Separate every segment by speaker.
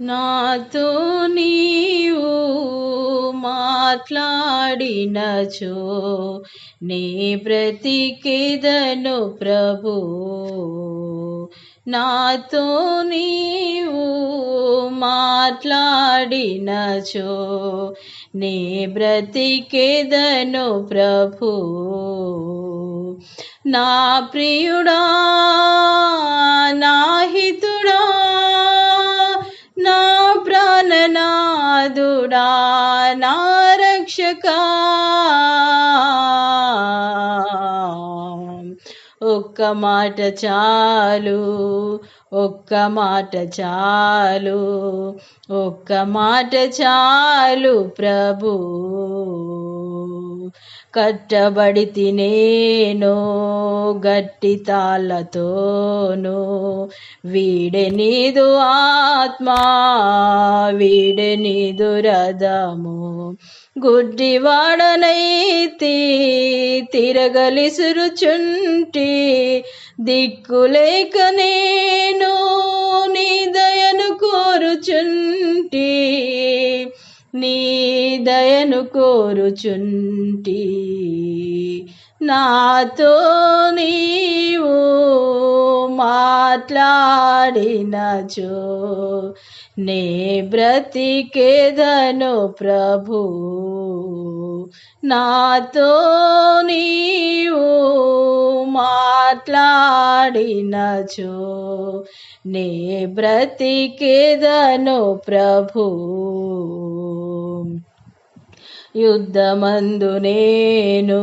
Speaker 1: నాతో నీవు మాట్లాడినచో నీ బ్రతికేదను ప్రభు. నాతో నీవు మాట్లాడినచో నీ బ్రతికేదను ప్రభు. నా ప్రియుడా దుడా నారక్షక. ఒక్క మాట చాలు ఒక్క మాట చాలు ఒక్క మాట చాలు ప్రభు. కట్టబడి తినేను గట్టి తాళ్ళతోను. వీడే నీదు ఆత్మా వీడే నీదు రథము. గుడ్డివాడనైతి తిరగలిసురుచుంటి దిక్కులేక నేను నీ దయను కోరుచుంటి. నీ దయను కోరుచుంటి. నాతో నీవు మాట్లాడినచో నే బ్రతికేదను ప్రభు. నాతో నీవు మాట్లాడినచో నే బ్రతికేదను ప్రభు. యుద్ధమందు నేను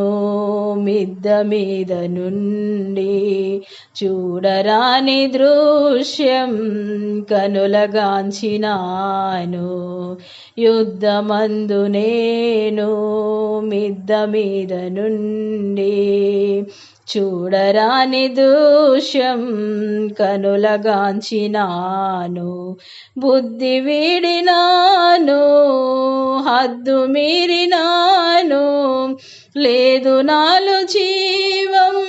Speaker 1: మిద్ద మీద నుండి చూడరాని దృశ్యం కనులగాంచినాను. యుద్ధమందు నేను మిద్ద మీద నుండి చూడరాని దూషం కనులగాంచినాను. బుద్ధి వీడినాను హద్దు మీరినాను. లేదు నాలు జీవం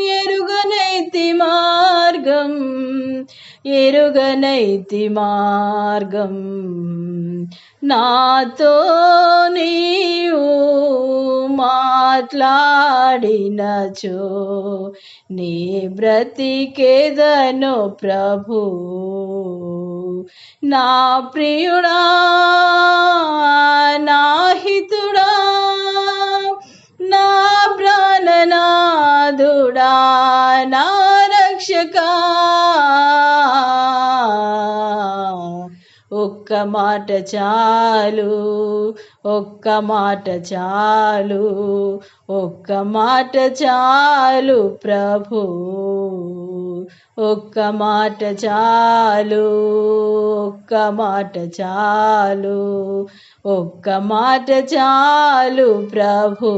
Speaker 1: ఎరుగనైతి మార్గం ఎరుగనైతి మార్గం. నాతో నీవు మాట్లాడినచో నీ బ్రతికేదను ప్రభు నా ప్రియుడా నా హితుడా నా ప్రాణనాథుడా నా రక్షక. ఒక్క మాట చాలు ఒక్క మాట చాలు ఒక్క మాట చాలు ప్రభు. ఒక్క మాట చాలు ఒక్క మాట చాలు ఒక్క మాట చాలు ప్రభు.